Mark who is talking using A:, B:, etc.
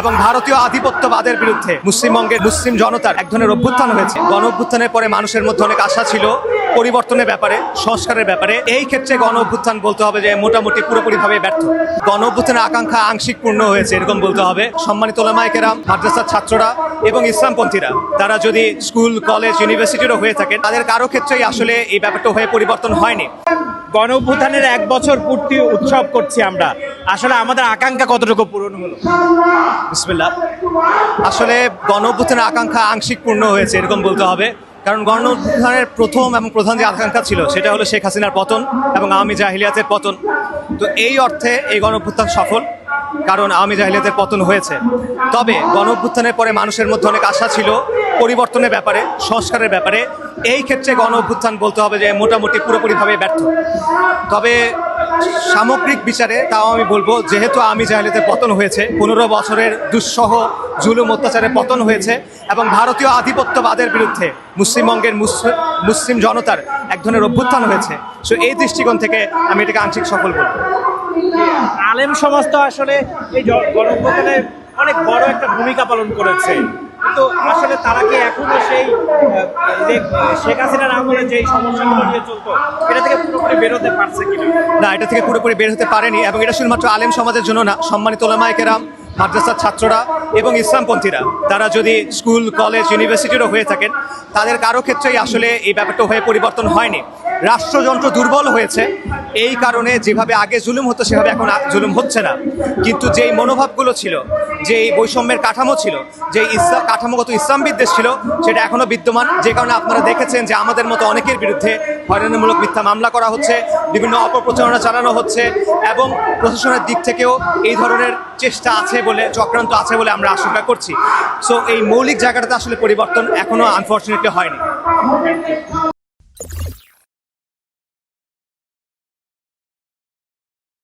A: এবং ভারতীয় আধিপত্যবাদের বিরুদ্ধে মুসলিমবঙ্গের মুসলিম জনতার এক ধরনের অভ্যুত্থান হয়েছে। গণ অভ্যুত্থানের পরে মানুষের মধ্যে অনেক আশা ছিল পরিবর্তনের ব্যাপারে, সংস্কারের ব্যাপারে। এই ক্ষেত্রে গণ অভ্যুত্থান বলতে হবে যে মোটামুটি পুরোপুরিভাবে ব্যর্থ। গণ অভ্যুত্থানের আকাঙ্ক্ষা আংশিক পূর্ণ হয়েছে, এরকম বলতে হবে। সম্মানিত ওলামাইকেরাম মাদ্রাসার ছাত্ররা এবং ইসলামপন্থীরা, তারা যদি স্কুল, কলেজ, ইউনিভার্সিটিরও হয়ে থাকেন, তাদের কারও ক্ষেত্রেই আসলে এই ব্যাপারটা হয়ে পরিবর্তন হয়নি।
B: গণ অভ্যুত্থানের এক বছর পূর্তি উৎসব করছি আমরা। আসলে আমাদের আকাঙ্ক্ষা কতটুকু পূরণ হলো?
A: বিসমিল্লাহ। আসলে গণ আকাঙ্ক্ষা আংশিক পূর্ণ হয়েছে, এরকম বলতে হবে। কারণ গণ অভ্যুত্থানের প্রথম এবং প্রধান যে আকাঙ্ক্ষা ছিল, সেটা হলো শেখ হাসিনার পতন এবং আওয়ামী জাহিলিয়াতের পতন। তো এই অর্থে এই গণ সফল, কারণ আওয়ামী জাহিলিয়াতের পতন হয়েছে। তবে গণ পরে মানুষের মধ্যে অনেক আশা ছিল পরিবর্তনের ব্যাপারে, সংস্কারের ব্যাপারে, এই ক্ষেত্রে গণ অভ্যুত্থান বলতে হবে যে মোটামুটি পুরোপুরিভাবে ব্যর্থ। তবে সামগ্রিক বিচারে তাও আমি বলব, যেহেতু আমি জাহিলিতে পতন হয়েছে, পনেরো বছরের দুঃসহ, জুলুম অত্যাচারে পতন হয়েছে এবং ভারতীয় আধিপত্যবাদের বিরুদ্ধে মুসলিমবঙ্গের মুসলিম জনতার এক ধরনের অভ্যুত্থান হয়েছে। সো এই দৃষ্টিকোণ থেকে আমি এটাকে আংশিক সফল বলব।
B: আলেম সমাজ তো আসলে এই জ- গণ অভ্যুত্থানে অনেক বড় একটা ভূমিকা পালন করেছে। কিন্তু আসলে তারা কি এখনও সেই শেখ হাসিনার আমলে যে সমস্যাগুলো নিয়ে চলতো, এটা থেকে পুরোপুরি বেরোতে পারছে কিনা?
A: না, এটা থেকে পুরোপুরি বের হতে পারেনি এবং এটা শুধুমাত্র আলেম সমাজের জন্য না, সম্মানিত ওলামায়কেরাম মাদ্রাসার ছাত্ররা এবং ইসলামপন্থীরা, তারা যদি স্কুল, কলেজ, ইউনিভার্সিটিরও হয়ে থাকেন, তাদের কারও ক্ষেত্রেই আসলে এই ব্যাপারটা হয়ে পরিবর্তন হয়নি। রাষ্ট্রযন্ত্র দুর্বল হয়েছে, এই কারণে যেভাবে আগে জুলুম হতো, সেভাবে এখন জুলুম হচ্ছে না। কিন্তু যেই মনোভাবগুলো ছিল যে এই বৈষম্যের কাঠামো ছিল, যে ইসলাম, কাঠামোগত ইসলাম বিদ্বেষ ছিল, সেটা এখনও বিদ্যমান। যে কারণে আপনারা দেখেছেন যে আমাদের মতো অনেকের বিরুদ্ধে হয়রানিমূলক মিথ্যা মামলা করা হচ্ছে, বিভিন্ন অপপ্রচারণা চালানো হচ্ছে, এবং প্রশাসনের দিক থেকেও এই ধরনের চেষ্টা আছে বলে, চক্রান্ত আছে বলে আমরা আশঙ্কা করছি। সো এই মৌলিক জায়গাটাতে আসলে পরিবর্তন এখনও আনফর্চুনেটলি হয়নি।